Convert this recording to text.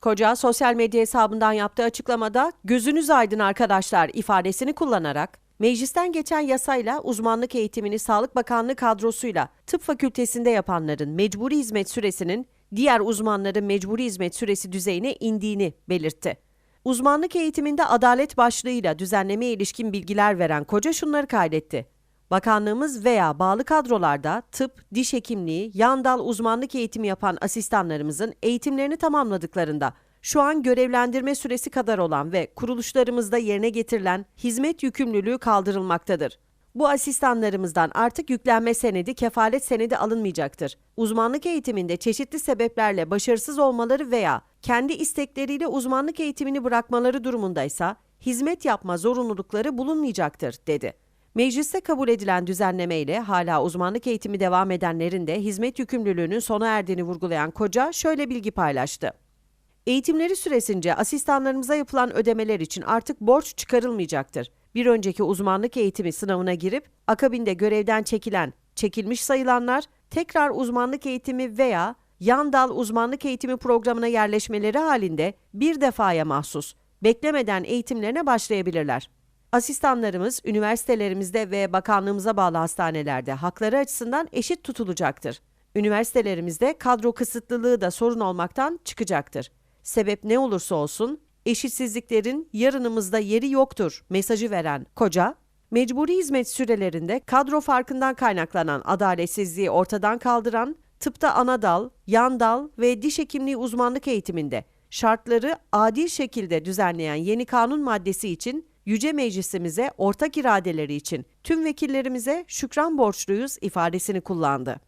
Koca sosyal medya hesabından yaptığı açıklamada gözünüz aydın arkadaşlar ifadesini kullanarak meclisten geçen yasayla uzmanlık eğitimini Sağlık Bakanlığı kadrosuyla tıp fakültesinde yapanların mecburi hizmet süresinin diğer uzmanların mecburi hizmet süresi düzeyine indiğini belirtti. Uzmanlık eğitiminde adalet başlığıyla düzenlemeye ilişkin bilgiler veren Koca şunları kaydetti. Bakanlığımız veya bağlı kadrolarda tıp, diş hekimliği, yan dal uzmanlık eğitimi yapan asistanlarımızın eğitimlerini tamamladıklarında şu an görevlendirme süresi kadar olan ve kuruluşlarımızda yerine getirilen hizmet yükümlülüğü kaldırılmaktadır. Bu asistanlarımızdan artık yüklenme senedi, kefalet senedi alınmayacaktır. Uzmanlık eğitiminde çeşitli sebeplerle başarısız olmaları veya kendi istekleriyle uzmanlık eğitimini bırakmaları durumundaysa hizmet yapma zorunlulukları bulunmayacaktır, dedi. Mecliste kabul edilen düzenleme ile hala uzmanlık eğitimi devam edenlerin de hizmet yükümlülüğünün sona erdiğini vurgulayan Koca şöyle bilgi paylaştı. Eğitimleri süresince asistanlarımıza yapılan ödemeler için artık borç çıkarılmayacaktır. Bir önceki uzmanlık eğitimi sınavına girip akabinde görevden çekilen, çekilmiş sayılanlar tekrar uzmanlık eğitimi veya yan dal uzmanlık eğitimi programına yerleşmeleri halinde bir defaya mahsus, beklemeden eğitimlerine başlayabilirler. Asistanlarımız üniversitelerimizde ve bakanlığımıza bağlı hastanelerde hakları açısından eşit tutulacaktır. Üniversitelerimizde kadro kısıtlılığı da sorun olmaktan çıkacaktır. Sebep ne olursa olsun eşitsizliklerin yarınımızda yeri yoktur mesajı veren Koca, mecburi hizmet sürelerinde kadro farkından kaynaklanan adaletsizliği ortadan kaldıran tıpta ana dal, yan dal ve diş hekimliği uzmanlık eğitiminde şartları adil şekilde düzenleyen yeni kanun maddesi için Yüce Meclisimize ortak iradeleri için tüm vekillerimize şükran borçluyuz ifadesini kullandı.